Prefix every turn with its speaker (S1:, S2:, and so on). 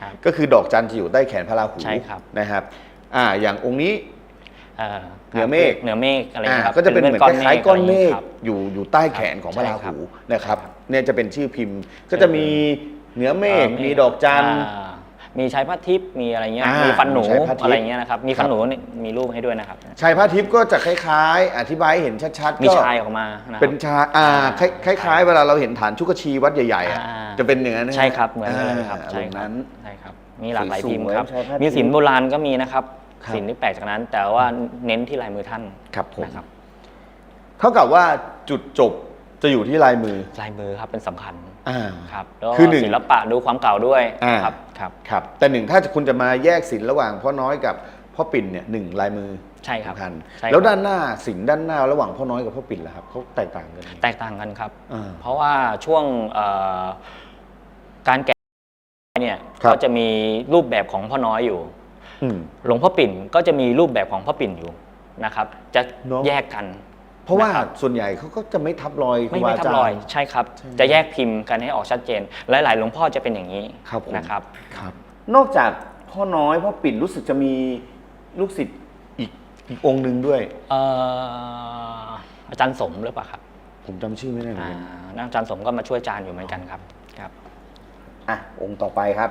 S1: ครับ
S2: ก็คือดอกจันทร์จะอยู่ใต้แขนพระราหู
S1: ใช่ครับ
S2: นะครับอ่าอย่างองค์นี้
S1: เอ่อ
S2: เหนือเมฆ
S1: เหนือเมฆอะไร
S2: อ่า
S1: เงี้ยครับ
S2: ก็จะเป็นเหมือนคล้ายๆก้อนเมฆ
S1: ครับ
S2: อยู่อยู่ใต้แขนของพระรา
S1: ใช่ครับ
S2: หูนะครับ
S1: ครับ
S2: เนี่ยจะเป็นชื่อพิมพ์ก็จะมีเหนือเมฆ
S1: เอ่อ
S2: มีดอกจันทร์
S1: อ่า มีชัยพระทิพย์มีอะไรเงี้ย
S2: อ่ามี
S1: มีฟันหนู
S2: มีชัยพระทิพย์
S1: อะไรเงี้ยนะครับมี
S2: ครั
S1: ฟั
S2: บ
S1: นหนูนี่มีรูปให้ด้วยนะครับ
S2: ชายพระทิพย์ก็จะคล้ายๆ อธิบายให้เห็นชัดๆ
S1: มี
S2: ก็
S1: ชายออกมานะครับ
S2: เป็นชายอ่า
S1: อ่า
S2: คล้ายคล้ายๆ เวลาเราเห็นฐานชุกชีวัดใหญ่ๆอะ
S1: อ่า
S2: จะเป็นเนื้อนะฮะ
S1: ใช่ครับเหมือนกันเลยครับ
S2: อ่า
S1: ใช่
S2: ตรง
S1: ครับ
S2: นั้น
S1: ใช่ครับมีหลากหลาย
S2: สวยๆ
S1: พิมพ์ครับ
S2: ใช้พระ
S1: มี
S2: พิมพ์
S1: ศิลป์โบราณก็มีนะครับ
S2: ครับ
S1: ศิลป์ที่แปลกจากนั้น แต่ว่าเน้นที่ลายมือท่าน
S2: ครับผม
S1: นะครับ
S2: เท่ากับว่าจุดจบ จะอยู่ที่ลายมือ
S1: ลายมือครับเป็นสำคัญ
S2: อ่า
S1: ครับแล้วก็
S2: คือหนึ่ง
S1: ศิลปะดูความเก่าด้วย
S2: อ่า
S1: ครับครับ
S2: ครับ แต่หนึ่งถ้าคุณจะมาแยกศิลระหว่างพ่อน้อยกับพ่อปิ่นเนี่ยหนึ่งลายมือ
S1: ใช่ครับ
S2: สำคัญ
S1: ใช่ครับ
S2: แล้วด้านหน้าศิลด้านหน้าระหว่างพ่อน้อยกับพ่อปิ่นล่ะครับเขาแตกต่างกันไหม
S1: แตกต่างกันครับ
S2: อ่า
S1: เพราะว่าช่วงเอ่อการแกะเนี่ย
S2: ครับ
S1: ก็จะมีรูปแบบของพ่อน้อยอยู่
S2: อืม
S1: หลวงพ่อปิ่นก็จะมีรูปแบบของพ่อปิ่นอยู่นะครับ จะ
S2: เนอะ
S1: แยกกัน
S2: เพราะว่า
S1: นะครับ
S2: ส่วนใหญ่เขาก็จะไม่ทับรอย
S1: ไม่
S2: ครู
S1: ไม่
S2: บาา
S1: ทั
S2: จา
S1: บรอย
S2: ย์
S1: ใช่ครับ
S2: ใช่
S1: จะแยกพิมพ์กันให้ออกชัดเจน หลายๆหลวงพ่อจะเป็นอย่างนี้
S2: ครับผม
S1: นะครับ
S2: ครับ นอกจากพ่อน้อยพ่อปิ่นรู้สึกจะมีลูกศิษย์อีกอีกองค์หนึ่งด้วย
S1: เอ่ออาจารย์สมหรือเปล่าครับ
S2: ผมจำชื่อไม่ได้เหมือน
S1: อ่า
S2: กัน
S1: อาจารย์สมก็มาช่วยอาจารย์อยู่เหมือนกันครับครับ
S2: อะองค์ต่อไปครับ